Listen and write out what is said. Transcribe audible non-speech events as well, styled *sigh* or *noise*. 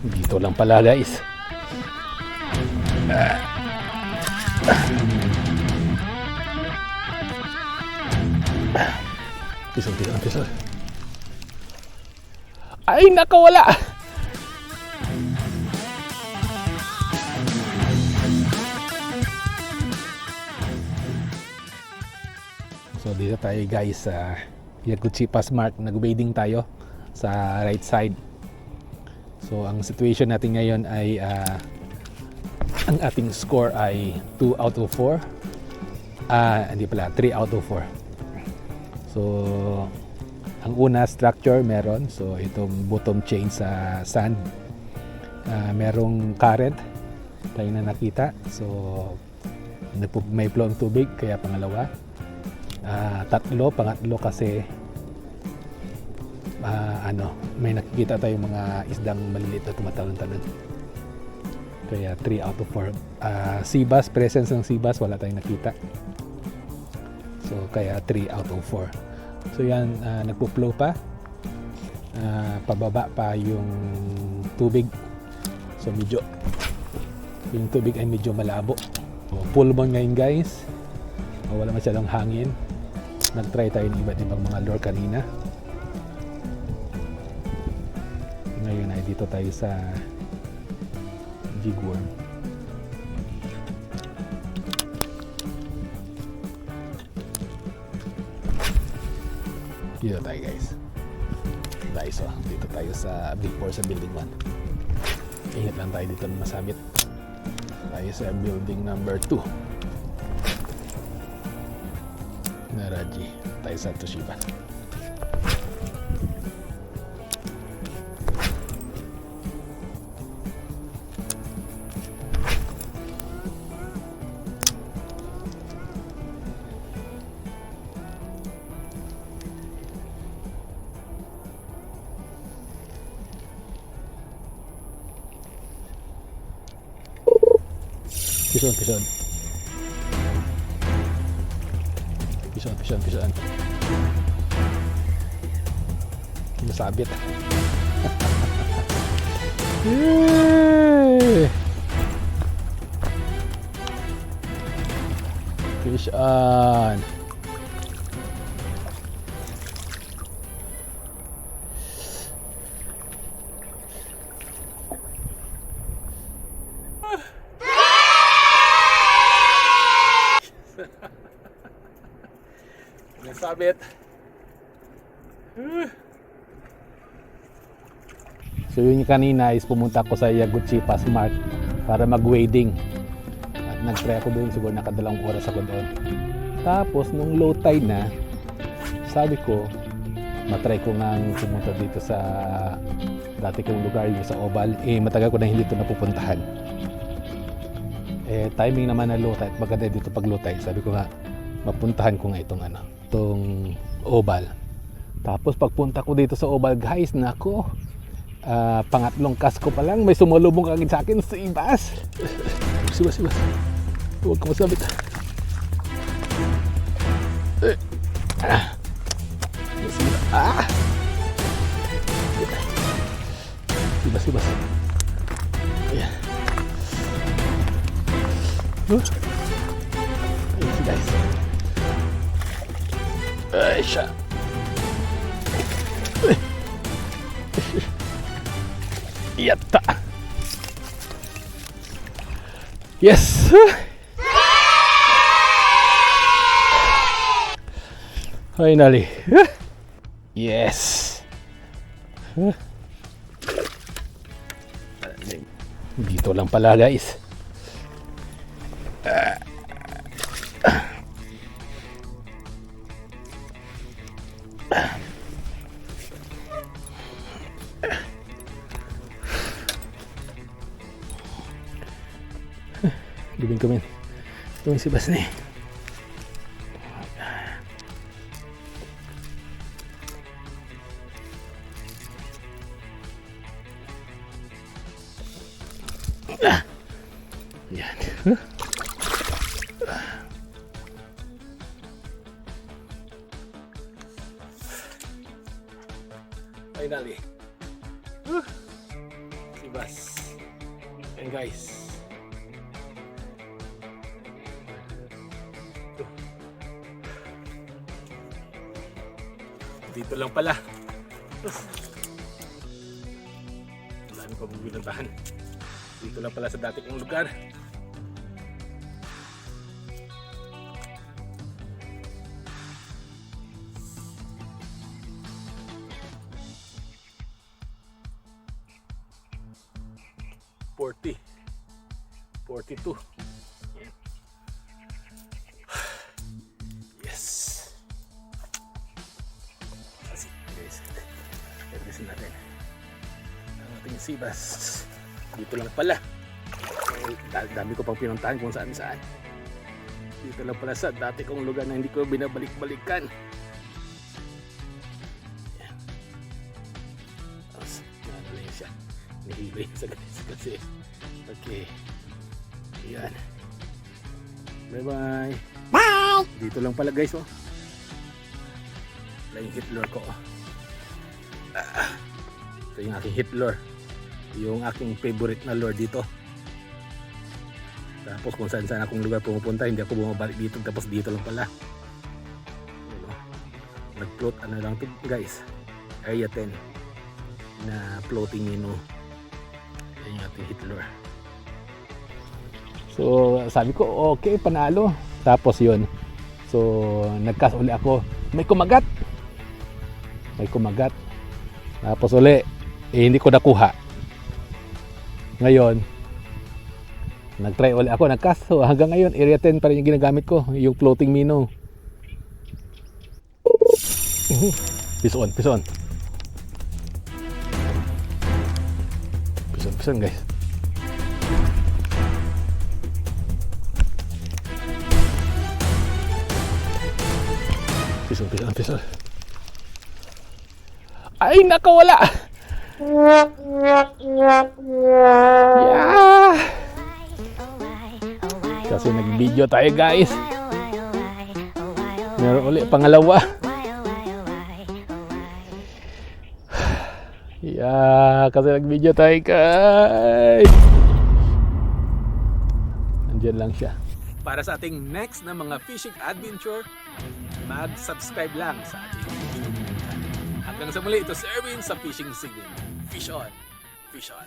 Dito lang pala guys. Pisong, pisong, pisong. Ay, nakawala! So dito tayo guys sa Yaguchi Pass Mark. Nag-wading tayo sa right side. So ang situation natin ngayon ay ah, ang ating score ay 2 out of 4. Ah, hindi pala, 3 out of 4. So ang una structure meron. So itong bottom chain sa sand. Ah, merong current tayo na nakita. So may flow ang tubig kaya pangalawa. Ah, tatlo, pangatlo kasi ah, ano, may nakikita tayong mga isdang maliliit na tumatalon-talon. Kaya 3 out of 4. Ah, seabass, presence ng seabass, wala tayong nakita. So, kaya 3 out of 4. So, yan, ah, nagpo-flow pa. Ah, pababa pa yung tubig. So, medyo, yung tubig ay medyo malabo. So, full moon ngayon guys. O, wala masyadong hangin. Nag-try tayo ng iba't ibang mga lure kanina. Dito tayo sa jigworm. Dito tayo guys. Daiso. Dito tayo sa Big 4 sa building 1. Ingat lang tayo dito na masabit. Tayo sa building number 2. Naraji. Tayo sa Toshiba. Pison, pison. Pison, pison, pison. Nasabit. *laughs* Yay! Fish. Nasabit. So yun yung kanina is pumunta ko sa Yaguchi Pass Mark para mag-wading. At nag-try ako doon, siguro nakadalawang oras ako doon. Tapos nung low tide na, sabi ko, matry ko nga pumunta dito sa dati kong lugar, yung sa Oval. Eh, matagal ko na hindi ito napupuntahan. Eh, timing naman na low tide, maganda dito pag low tide. Sabi ko nga, mapuntahan ko nga itong ano, itong Oval. Tapos pagpunta ko dito sa Oval, guys, nako, ah, pangatlong kasko pa lang, may sumalubong kagad sa akin sa ibas. Sibas, sibas. Huwag ka masabit. Eh. Ah. Ah. Sibas, sibas. Ayan. Huh? Ay, siya. Yatta. Yes. Finally. Yes. Dito lang pala guys. Gawin ko men. Ito yung si Bas na eh. Ah. Finally. Si Ibas. Yan guys. Ito. Dito lang pala. Ang dami pa bubinuntahan. Dito lang pala sa dati kong lugar. Forty. Forty-two. Yan. Yes. Kasi, guys. Service natin. Ang ating sibas. Dito lang pala. Eh, da- dami ko pang pinuntahan kung saan saan. Dito lang pala sa dati kong lugar na hindi ko binabalik-balikan. Sa guys kasi. Okay. Yan. Bye-bye. Bye! Dito lang pala guys oh. Wala yung hit lure ko oh. Ah, ito yung aking hit lure. Yung aking favorite na lure dito. Tapos kung saan saan akong lugar pumupunta, hindi ako bumabalik dito. Tapos dito lang pala. Oh. Nag-float ano lang to guys. Area 10 na floating mino. Yan yung ating lure. So sabi ko okay panalo. Tapos yun. So nagkas uli ako. May kumagat. May kumagat. Tapos uli eh, hindi ko nakuha. Ngayon nag-try uli ako nagkas. So hanggang ngayon area 10 pa rin yung ginagamit ko, yung floating minnow. Fish on, on guys. On, fish on. Ay, nakawala! Yeah! Kasi nag-video tayo guys. Meron ulit pangalawa. Yeah, kasi nag-video tayo guys. Nandiyan lang siya. Para sa ating next na mga fishing adventure, mag-subscribe lang sa ating YouTube channel. Hanggang sa muli, ito si Erwin sa Fishing Signal. Fish on! Fish on!